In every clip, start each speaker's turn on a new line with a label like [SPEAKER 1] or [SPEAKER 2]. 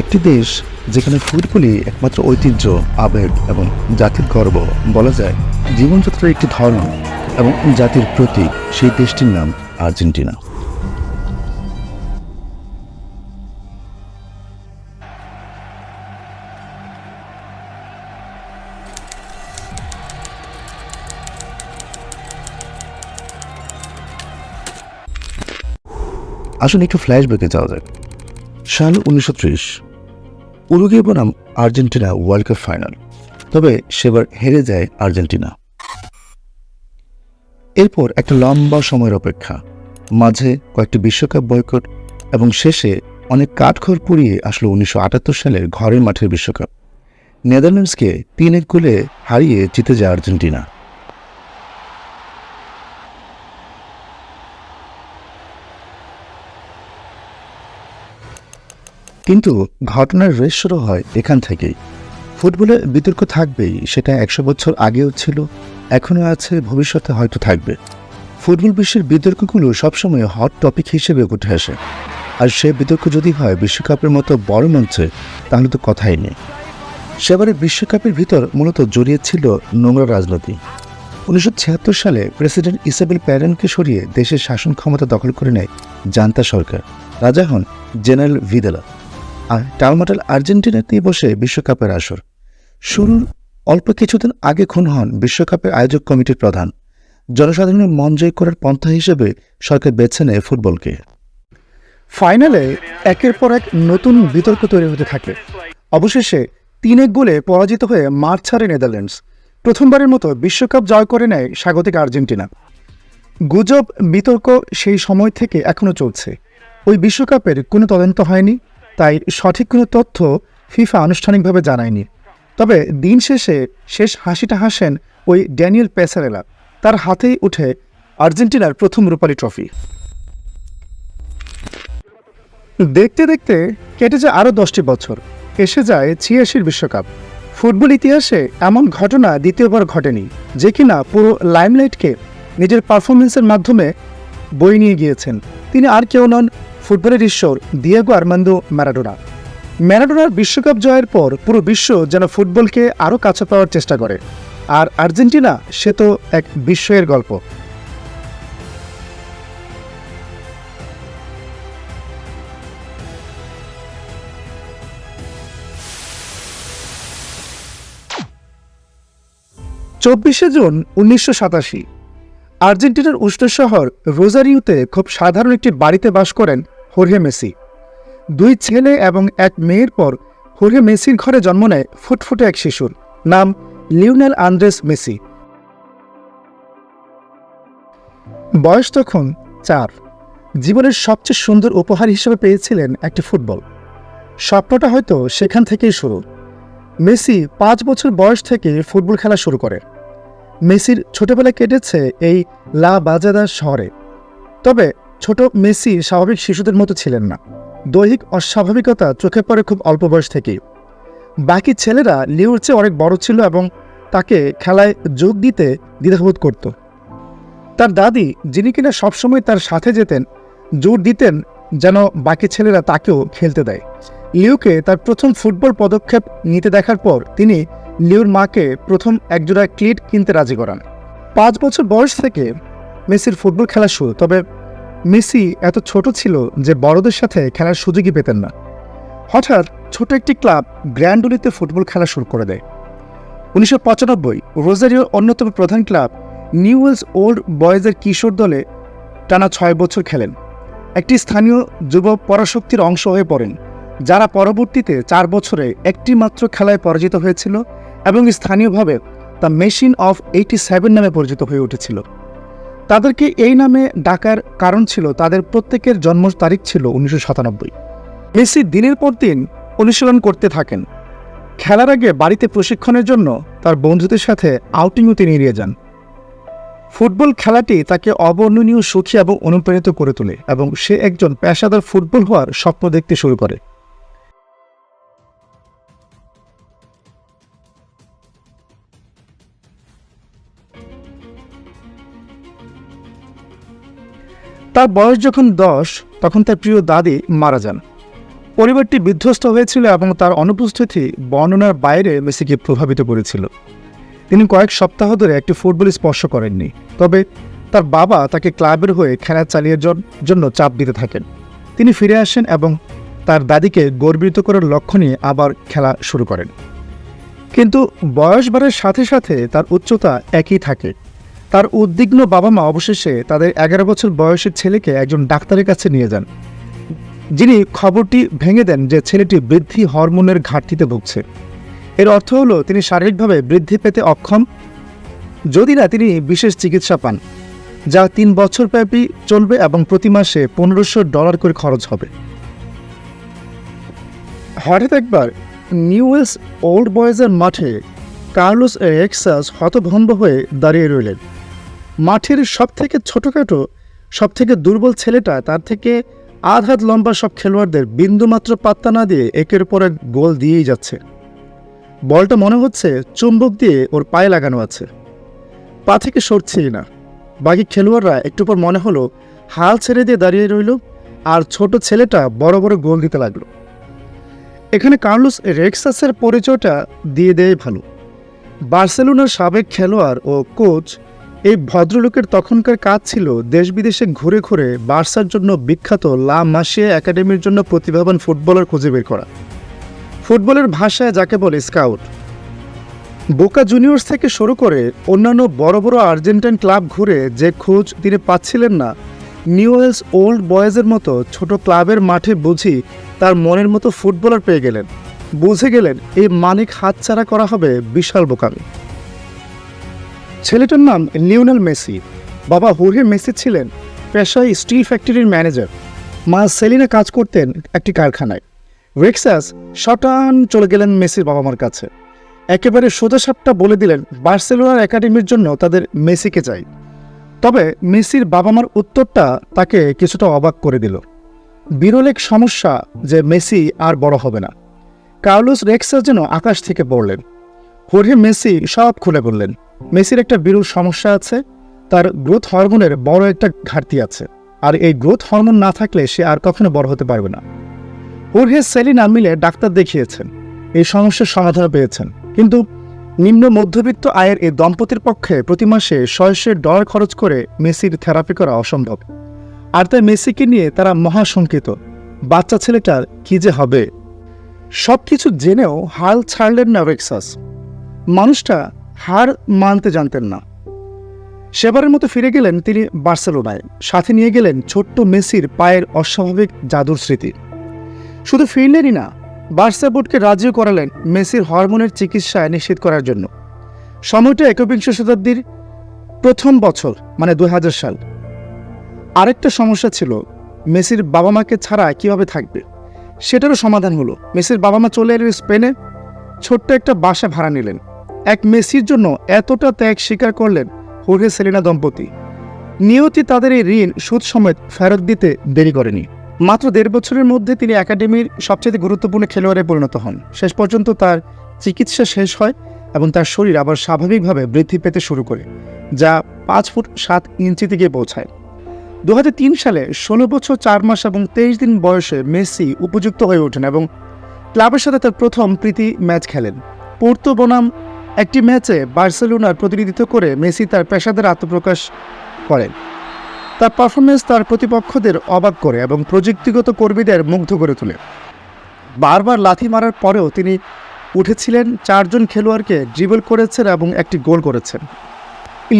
[SPEAKER 1] একটি দেশ যেখানে ফুটবলই একমাত্র ঐতিহ্য, আবেগ এবং জাতির গর্ব বলা যায়। জীবনযাত্রার একটি ধর্ম এবং জাতির প্রতীক সেই দেশটির নাম আর্জেন্টিনা। আসুন একটু ফ্ল্যাশব্যাকে যাওয়া যাক। সাল উনিশশো ত্রিশ। উরুগে বনাম আর্জেন্টিনা ওয়ার্ল্ড কাপ ফাইনাল তবে সেবার হেরে যায় আর্জেন্টিনা। এরপর একটা লম্বা সময়ের অপেক্ষা। মাঝে কয়েকটি বিশ্বকাপ বয়কট এবং শেষে অনেক কাঠখড় পুড়িয়ে আসলো উনিশশো আটাত্তর সালের ঘরের মাঠের বিশ্বকাপ। নেদারল্যান্ডসকে তিন এক গোলে হারিয়ে জিতে যায় আর্জেন্টিনা। কিন্তু ঘটনার রেশ শুরু হয় এখান থেকেই। ফুটবলে বিতর্ক থাকবেই, সেটা একশো বছর আগেও ছিল এখনও আছে, ভবিষ্যতে হয়তো থাকবে। ফুটবল বিশ্বের বিতর্কগুলো সবসময় হট টপিক হিসেবে উঠে আসে। আর সে বিতর্ক যদি হয় বিশ্বকাপের মতো বড় মঞ্চে, তাহলে তো কথাই নেই। সেবারে বিশ্বকাপের ভিতর মূলত জড়িয়ে ছিল নোংরা রাজনীতি। উনিশশো ছিয়াত্তর সালে প্রেসিডেন্ট ইসাবেল প্যারেনকে সরিয়ে দেশের শাসন ক্ষমতা দখল করে নেয় জান্তা সরকার। রাজা হন জেনারেল ভিদেলা। আর টালমাটাল আর্জেন্টিনাতেই বসে বিশ্বকাপের আসর। শুরুর অল্প কিছুদিন আগে খুন হন বিশ্বকাপের আয়োজক কমিটির প্রধান। জনসাধারণের মন জয় করার পন্থা হিসেবে সরকার বেছে নেয় ফুটবলকে।
[SPEAKER 2] ফাইনালে একের পর এক নতুন বিতর্ক তৈরি হতে থাকে। অবশেষে তিন এক গোলে পরাজিত হয়ে মাঠ ছাড়ে নেদারল্যান্ডস। প্রথমবারের মতো বিশ্বকাপ জয় করে নেয় স্বাগতিক আর্জেন্টিনা। গুজব, বিতর্ক সেই সময় থেকে এখনও চলছে। ওই বিশ্বকাপের কোনো তদন্ত হয়নি। তাই সঠিক কোনো তথ্য ফিফা আনুষ্ঠানিকভাবে জানায়নি। তবে দিন শেষে শেষ হাসিটা হাসেন ওই ড্যানিয়েল পেসারেলা। তার হাতেই উঠে আর্জেন্টিনার প্রথম রূপালী ট্রফি। দেখতে দেখতে কেটে যায় আরও দশটি বছর। এসে যায় ছিয়াশির বিশ্বকাপ। ফুটবল ইতিহাসে এমন ঘটনা দ্বিতীয়বার ঘটেনি, যে কিনা পুরো লাইমলাইটকে নিজের পারফরমেন্সের মাধ্যমে বই নিয়ে গিয়েছেন। তিনি আর কেউ নন ফুটবলের ঈশ্বর দিয়েগো আর্মান্দো ম্যারাডোনা ম্যারাডোনার বিশ্বকাপ জয়ের পর পুরো বিশ্ব যেন ফুটবলকে আরও কাছে পাওয়ার চেষ্টা করে। আর আর্জেন্টিনা, সে তো এক বিস্ময়ের গল্প। চব্বিশে জুন উনিশশো সাতাশি। আর্জেন্টিনার উষ্ণ শহর রোজারিওতে খুব সাধারণ একটি বাড়িতে বাস করেন হোর্হে মেসি। দুই ছেলে এবং এক মেয়ের পর হোর্হে মেসির ঘরে জন্ম নেয় ফুটফুটে এক শিশুর নাম লিওনেল আন্দ্রেস মেসি। বয়স তখন চার। জীবনের সবচেয়ে সুন্দর উপহার হিসেবে পেয়েছিলেন একটি ফুটবল। স্বপ্নটা হয়তো সেখান থেকেই শুরু। মেসি পাঁচ বছর বয়স থেকে ফুটবল খেলা শুরু করে। মেসির ছোটবেলা কেটেছে এই লা বাজাদা শহরে। তবে ছোট মেসি স্বাভাবিক শিশুদের মতো ছিলেন না। দৈহিক অস্বাভাবিকতা চোখে পড়ে খুব অল্প বয়স থেকেই। বাকি ছেলেরা লিওর চেয়ে অনেক বড় ছিল এবং তাকে খেলায় যোগ দিতে দ্বিধাবোধ করত। তার দাদি, যিনি কিনা সবসময় তার সাথে যেতেন, জোর দিতেন যেন বাকি ছেলেরা তাকেও খেলতে দেয়। লিওকে তার প্রথম ফুটবল পদক্ষেপ নিতে দেখার পর তিনি লিওর মাকে প্রথম একজোড়া ক্লিট কিনতে রাজি করান। পাঁচ বছর বয়স থেকে মেসির ফুটবল খেলা শুরু, তবে মেসি এত ছোট ছিল যে বড়দের সাথে খেলার সুযোগই পেতেন না। হঠাৎ ছোট একটি ক্লাব গ্র্যান্ডুলিতে ফুটবল খেলা শুরু করে দেয়। উনিশশো পঁচানব্বই রোজারিওর অন্যতম প্রধান ক্লাব নিউওয়েলস ওল্ড বয়েজের কিশোর দলে টানা ছয় বছর খেলেন। একটি স্থানীয় যুব পরাশক্তির অংশ হয়ে পড়েন, যারা পরবর্তীতে চার বছরে একটি মাত্র খেলায় পরাজিত হয়েছিল এবং স্থানীয়ভাবে the machine of eighty seven নামে পরিচিত হয়ে উঠেছিল। তাদেরকে এই নামে ডাকার কারণ ছিল তাদের প্রত্যেকের জন্ম তারিখ ছিল উনিশশো সাতানব্বই। মেসি দিনের পর দিন অনুশীলন করতে থাকেন। খেলার আগে বাড়িতে প্রশিক্ষণের জন্য তার বন্ধুদের সাথে আউটিংও তিনি এড়িয়ে যান। ফুটবল খেলাটি তাকে অবর্ণনীয় সুখী এবং অনুপ্রাণিত করে তোলে এবং সে একজন পেশাদার ফুটবল হওয়ার স্বপ্ন দেখতে শুরু করে। তার বয়স যখন দশ, তখন তার প্রিয় দাদি মারা যান। পরিবারটি বিধ্বস্ত হয়েছিল এবং তার অনুপস্থিতি বর্ণনার বাইরে মেসিকে প্রভাবিত করেছিল। তিনি কয়েক সপ্তাহ ধরে একটি ফুটবল স্পর্শ করেননি, তবে তার বাবা তাকে ক্লাবের হয়ে খেলা চালিয়ে জন্য চাপ দিতে থাকেন। তিনি ফিরে আসেন এবং তার দাদিকে গর্বিত করার লক্ষ্য নিয়ে আবার খেলা শুরু করেন। কিন্তু বয়স বাড়ার সাথে সাথে তার উচ্চতা একই থাকে। তার উদ্বিগ্ন বাবা মা অবশেষে তাদের এগারো বছর বয়সের ছেলেকে একজন ডাক্তারের কাছে নিয়ে যান। যিনি খবরটি ভেঙে দেন যে ছেলেটি বৃদ্ধি হরমোনের ঘাটতিতে ভুগছে। এর অর্থ হলো তিনি শারীরিকভাবে বৃদ্ধি পেতে অক্ষম, যদি না তিনি বিশেষ চিকিৎসা পান, যা তিন বছর ব্যাপী চলবে এবং প্রতি মাসে পনেরোশো ডলার করে খরচ হবে। হঠাৎ একবার নিউয়েলস ওল্ড বয়েজের মাঠে কার্লোস এক্সাস হতভম্ব হয়ে দাঁড়িয়ে রইলেন। মাঠের সব থেকে ছোটোখাটো সব থেকে দুর্বল ছেলেটা, তার থেকে আধ হাত লম্বা সব খেলোয়াড়দের বিন্দুমাত্র পাত্তা না দিয়ে একের পর এক গোল দিয়েই যাচ্ছে। বলটা মনে হচ্ছে চুম্বক দিয়ে ওর পায়ে লাগানো আছে। পা থেকে সরছেই না। বাকি খেলোয়াড়রা একটু পর মনে হলো হাল ছেড়ে দিয়ে দাঁড়িয়ে রইল আর ছোট ছেলেটা বড় বড় গোল দিতে লাগল। এখানে কার্লোস রেক্সাসের পরিচয়টা দিয়ে দেয় ভালো। বার্সেলোনার সাবেক খেলোয়াড় ও কোচ এই ভদ্রলোকের তখনকার কাজ ছিল দেশ বিদেশে ঘুরে ঘুরে বার্সার জন্য বিখ্যাত লা মাসিয়া একাডেমির জন্য প্রতিভাবান ফুটবলার খুঁজে বের করা। ফুটবলের ভাষায় যাকে বলে স্কাউট। বোকা জুনিয়র্স থেকে শুরু করে অন্যান্য বড় বড় আর্জেন্টাইন ক্লাব ঘুরে যে খোঁজ তিনি পাচ্ছিলেন না নিউয়েলস ওল্ড বয়েজের মতো ছোট ক্লাবের মাঠে বুঝি তার মনের মতো ফুটবলার পেয়ে গেলেন। বুঝে গেলেন এই মানিক হাতছাড়া করা হবে বিশাল বোকামি। ছেলেটার নাম লিওনেল মেসি। বাবা হুরহে মেসি ছিলেন পেশায় স্টিল ফ্যাক্টরির ম্যানেজার। মা সেলিনা কাজ করতেন একটি কারখানায়। রেক্সাস শটান চলে গেলেন মেসির বাবা মার কাছে। একেবারে সোজাসাপটা বলে দিলেন বার্সেলোনার একাডেমির জন্য তাদের মেসিকে চাই। তবে মেসির বাবা মার উত্তরটা তাকে কিছুটা অবাক করে দিল। বিরল এক সমস্যা যে মেসি আর বড় হবে না। কার্লোস রেক্সাস যেন আকাশ থেকে পড়লেন। হোর্হে মেসি সব খুলে বললেন মেসির একটা বিরল সমস্যা আছে, তার গ্রোথ হরমোনের বড় একটা ঘাটতি আছে, আর এই গ্রোথ হরমোন না থাকলে সে আর কখনো বড় হতে পারবে না। হোর্হে সেলিনা মিলে ডাক্তার দেখিয়েছেন, এই সমস্যার সমাধান পেয়েছেন, কিন্তু নিম্ন মধ্যবিত্ত আয়ের এই দম্পতির পক্ষে প্রতি মাসে ছয়শো ডলার খরচ করে মেসির থেরাপি করা অসম্ভব। আর তাই মেসিকে নিয়ে তারা মহাশঙ্কিত বাচ্চা ছেলেটার কি যে হবে? সব কিছু জেনেও হাল ছাড়লেন না রেক্সাস। মানুষটা হার মানতে জানতেন না। সেবারের মতো ফিরে গেলেন তিনি বার্সেলোনায়। সাথে নিয়ে গেলেন ছোট্ট মেসির পায়ের অস্বাভাবিক জাদুর স্মৃতি। শুধু ফিরলেনই না, বার্সা বোর্ডকে রাজিও করালেন মেসির হরমোনের চিকিৎসায় নিশ্চিত করার জন্য। সময়টা একবিংশ শতাব্দীর প্রথম বছর মানে দুই হাজার সাল। আরেকটা সমস্যা ছিল, মেসির বাবা মাকে ছাড়া কীভাবে থাকবে? সেটারও সমাধান হলো। মেসির বাবা মা চলে এলেন স্পেনে। ছোট্ট একটা বাসা ভাড়া নিলেন। এক মেসির জন্য এতটা ত্যাগ স্বীকার করলেন হোর্হে সেলিনা দম্পতি। নিয়তি তাদের এই ঋণ সুদ সমেত ফেরত দিতে দেরি করেনি। মাত্র দেড় বছরের মধ্যে তিনি একাডেমির সবচেয়ে গুরুত্বপূর্ণ খেলোয়াড়ে পরিণত হন। শেষ পর্যন্ত তার চিকিৎসা শেষ হয় এবং তার শরীর আবার স্বাভাবিকভাবে বৃদ্ধি পেতে শুরু করে, যা পাঁচ ফুট সাত ইঞ্চিতে গিয়ে পৌঁছায়। দু হাজার তিন সালে ষোলো বছর চার মাস এবং তেইশ দিন বয়সে মেসি উপযুক্ত হয়ে ওঠেন এবং ক্লাবের সাথে তার প্রথম প্রীতি ম্যাচ খেলেন। পোর্তো বনাম একটি ম্যাচে বার্সেলোনার প্রতিনিধিত্ব করে মেসি তার পেশাদার আত্মপ্রকাশ করেন। তার পারফরমেন্স তার প্রতিপক্ষদের অবাক করে এবং প্রযুক্তিগত কর্মীদের মুগ্ধ করে তোলে। বারবার লাথি মারার পরেও তিনি উঠেছিলেন, চারজন খেলোয়াড়কে ড্রিবল করেছেন এবং একটি গোল করেছেন।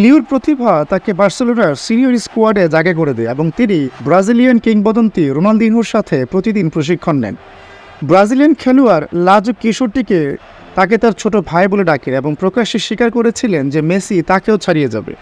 [SPEAKER 2] লিওর প্রতিভা তাকে বার্সেলোনার সিনিয়র স্কোয়াডে জায়গা করে দেয় এবং তিনি ব্রাজিলিয়ান কিংবদন্তি রোনালদিনোর সাথে প্রতিদিন প্রশিক্ষণ নেন। ব্রাজিলিয়ান খেলোয়াড় লাজু কিশোরটিকে তাকে তার ছোট ভাই বলে ডাকেন এবং প্রকাশ্যে স্বীকার করেছিলেন যে মেসি তাকেও ছাড়িয়ে যাবে।